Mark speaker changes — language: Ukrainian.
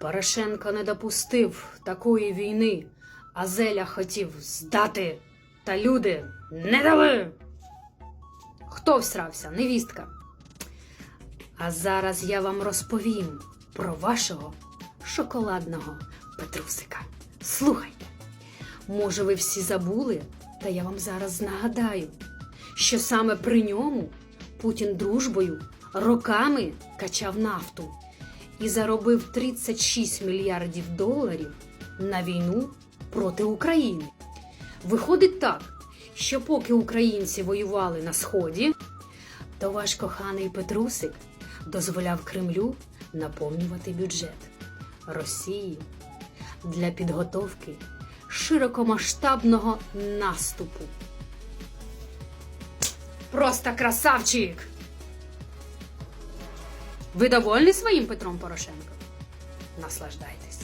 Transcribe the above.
Speaker 1: Порошенко не допустив такої війни, а Зеля хотів здати. Та люди не дали. Хто всрався? Невістка. А зараз я вам розповім про вашого шоколадного Петрусика. Слухайте. Може, ви всі забули, та я вам зараз нагадаю, що саме при ньому Путін дружбою роками качав нафту і заробив 36 мільярдів доларів на війну проти України. Виходить так, що поки українці воювали на сході, то ваш коханий Петрусик дозволяв Кремлю наповнювати бюджет Росії для підготовки широкомасштабного наступу. Просто красавчик! Ви довольні своїм Петром Порошенком? Наслаждайтесь.